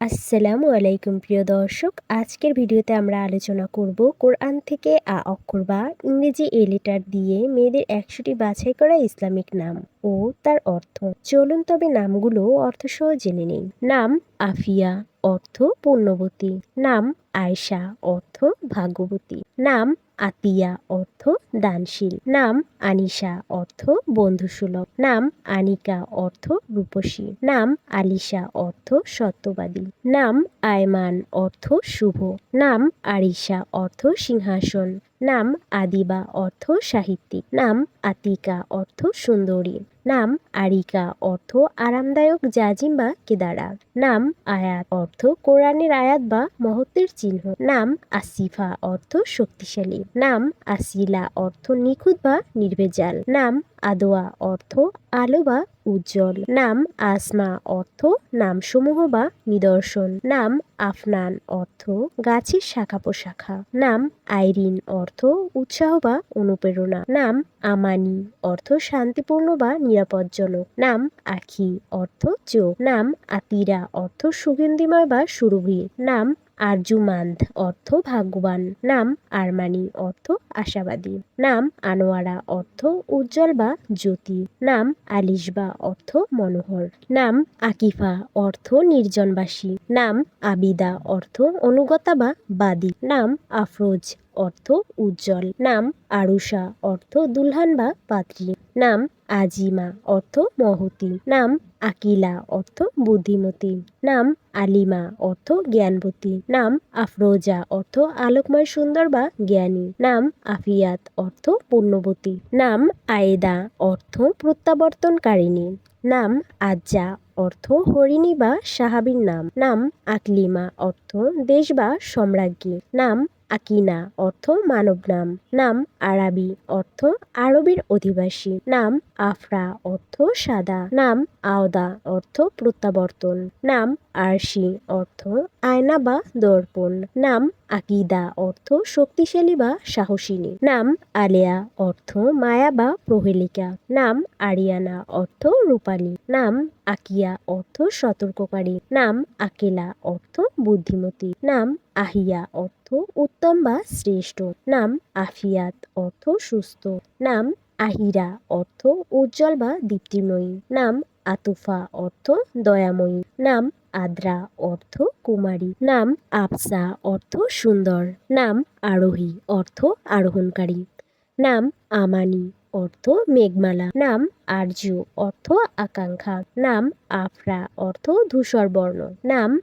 আসসালামু আলাইকুম, প্রিয় দর্শক। আজকের ভিডিওতে আমরা আলোচনা করব কোরআন থেকে আ অক্ষর বা ইংরেজি এ লেটার দিয়ে মেয়েদের একশোটি বাছাই করা ইসলামিক নাম। ও তার অর্থ। চলুন তবে নামগুলো অর্থসহ জেনে নেই। নাম আফিয়া, অর্থ পূর্ণবতী। নাম আয়শা, অর্থ ভাগ্যবতী। নাম আতিয়া, অর্থ দানশীল। নাম আনিশা, অর্থ বন্ধুসুলভ। নাম আনিকা, অর্থ রূপসী। নাম আলিশা, অর্থ সত্যবাদী। নাম আয়মান, অর্থ শুভ। নাম আরিশা, অর্থ সিংহাসন। নাম আদিবা, অর্থ সাহিত্যিক। নাম আতিকা, অর্থ সুন্দরী। নাম আরিকা, অর্থ আরামদায়ক জাজিম বা কেদারা। নাম আয়াত, অর্থ কোরআনের আয়াত বা মহত্বের চিহ্ন। নাম আসিফা, অর্থ শক্তিশালী। নাম আসিলা, অর্থ নিখুঁত বা নির্ভেজাল। নাম আদোয়া অর্থ আলো বা উজ্জ্বল। নাম আসমা অর্থ নামসমূহ বা নিদর্শন। নাম আফনান অর্থ গাছের শাখা পোশাখা নাম আইরিন অর্থ উৎসাহ বা অনুপ্রেরণা। নাম আমানি অর্থ শান্তিপূর্ণ বা নিরাপদজনক। নাম আখি অর্থ চোখ। নাম আতিরা অর্থ সুগন্ধিময় বা সুরভি। নাম আরজুমান্দ অর্থ ভাগ্যবান, নাম আরমানি অর্থ আশাবাদী, নাম আনোয়ারা অর্থ উজ্জ্বল বা জ্যোতি, নাম আলিশবা অর্থ মনোহর, নাম আকিফা অর্থ নির্জনবাসী, নাম আবিদা অর্থ অনুগতা বা বাদী, নাম আফরোজ অর্থ উজ্জ্বল, নাম আরুষা অর্থ দুলহান বা পাত্রী, নাম আজিমা অর্থ মহতি, নাম আকিলা অর্থ বুদ্ধিমতী। নাম আলিমা অর্থ জ্ঞানবতী। নাম আফরোজা অর্থ আলোকময় সুন্দর বা জ্ঞানী। নাম আফিয়াত অর্থ পূর্ণবতী। নাম আয়েদা অর্থ প্রত্যাবর্তনকারিণী। নাম আজ্জা অর্থ হরিণী বা সাহাবীর নাম। নাম আকলিমা অর্থ দেশ বা সম্রাজ্ঞী। নাম আকিনা, অর্থ মানব নাম। নাম আরাবি, অর্থ আরবের অধিবাসী। নাম আফরা, অর্থ সাদা। নাম আওদা, অর্থ প্রত্যাবর্তন। নাম আরশি, অর্থ আয়না বা দর্পণ। নাম আকিদা অর্থ শক্তিশালী বা সাহসিনী। নাম আলেয়া, অর্থ মায়া বা প্রহেলিকা। নাম আরিয়ানা, অর্থ রূপালী। নাম আকিয়া, অর্থ সতর্ককারী। নাম আকেলা, অর্থ বুদ্ধিমতী। নাম আহিয়া, অর্থ উত্তম বা শ্রেষ্ঠ। নাম আফিয়াত, অর্থ সুস্থ। নাম আহিরা, অর্থ উজ্জ্বল বা দীপ্তিময়ী। নাম আতুফা, অর্থ দয়াময়ী। নাম আদ্রা অর্থ কুমারী। নাম আফসা অর্থ সুন্দর। নাম আরোহী অর্থ আরোহণকারী। নাম আমানি অর্থ মেঘমালা। নাম আর্য অর্থ আকাঙ্ক্ষা। নাম আফরা অর্থ ধূসর বর্ণ নাম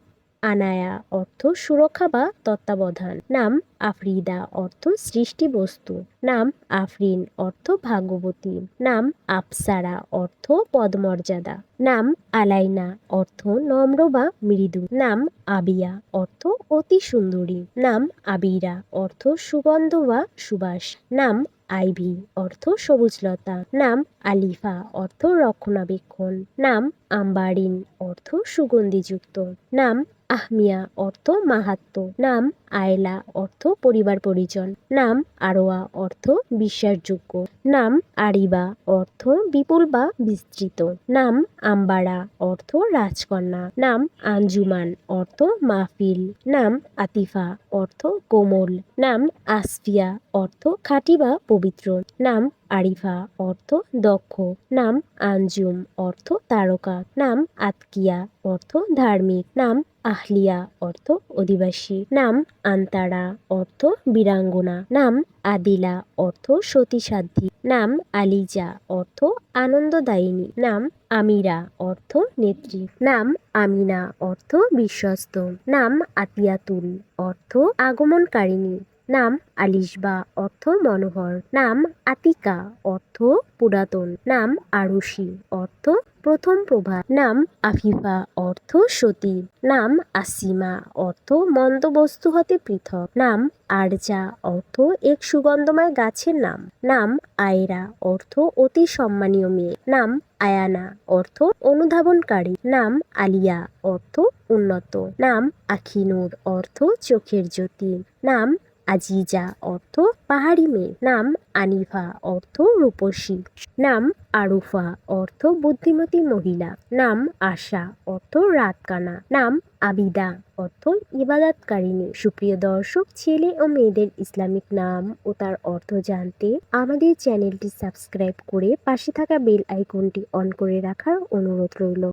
আনায়া অর্থ সুরক্ষা বা তত্ত্বাবধান। নাম আফরিদা অর্থ সৃষ্টি বস্তু নাম আফরিন অর্থ ভাগ্যবতী। নাম আফসারা অর্থ পদমর্যাদা। নাম আলাইনা অর্থ নম্র বা মৃদু। নাম আবিয়া অর্থ অতি সুন্দরী। নাম আবিরা অর্থ সুগন্ধ বা সুবাস। নাম আইভি অর্থ সবুজলতা। নাম আলিফা অর্থ রক্ষণাবেক্ষণ। নাম আম্বারিন অর্থ সুগন্ধিযুক্ত। নাম আহমিয়া অর্থ মাহাত্ম, নাম আয়লা অর্থ পরিবার পরিজন, নাম আরোয়া অর্থ বিশ্বাসযোগ্য, নাম আরিবা অর্থ বিপুল বা বিস্তৃত, নাম আম্বারা অর্থ রাজকন্যা, নাম আঞ্জুমান অর্থ মাহফিল, নাম আতিফা অর্থ কোমল, নাম আসফিয়া অর্থ খাঁটি বা পবিত্র, নাম আরিফা অর্থ দক্ষ, নাম আঞ্জুম অর্থ তারকা, নাম আতকিয়া অর্থ ধার্মিক, নাম আহলিয়া অর্থ অধিবাসী। নাম আন্তারা অর্থ বীরাঙ্গনা। নাম আদিলা অর্থ সতীসাধ্যী। নাম আলিজা অর্থ আনন্দদায়িনী। নাম আমিরা অর্থ নেত্রী। নাম আমিনা অর্থ বিশ্বস্ত। নাম আতিয়াতুল অর্থ আগমনকারিণী। নাম আলিশবা অর্থ মনোহর। নাম আতিকা অর্থ পুরাতন। নাম আরুষি অর্থ প্রথম প্রভা নাম আফিফা, অর্থ সতী নাম আসিমা, অর্থ মন্দ বস্তু হতে পৃথক। নাম আরজা, অর্থ এক সুগন্ধময় গাছের নাম। নাম আয়রা, অর্থ অতি সম্মানীয় মেয়ে। নাম আয়ানা, অর্থ অনুধাবনকারী। নাম আলিয়া, অর্থ উন্নত। নাম আখিনুর, অর্থ চোখের জ্যোতি। নাম আজিজা, অর্থ পাহাড়ি মেয়ে। নাম আনিফা, অর্থ রূপসী। নাম আরুফা, অর্থ বুদ্ধিমতী মহিলা। নাম আশা, অর্থ রাতকানা। নাম আবিদা, অর্থ ইবাদতকারিণী। সুপ্রিয় দর্শক, ছেলে ও মেয়েদের ইসলামিক নাম ও তার অর্থ জানতে আমাদের চ্যানেলটি সাবস্ক্রাইব করে পাশে থাকা বেল আইকনটি অন করে রাখার অনুরোধ রইল।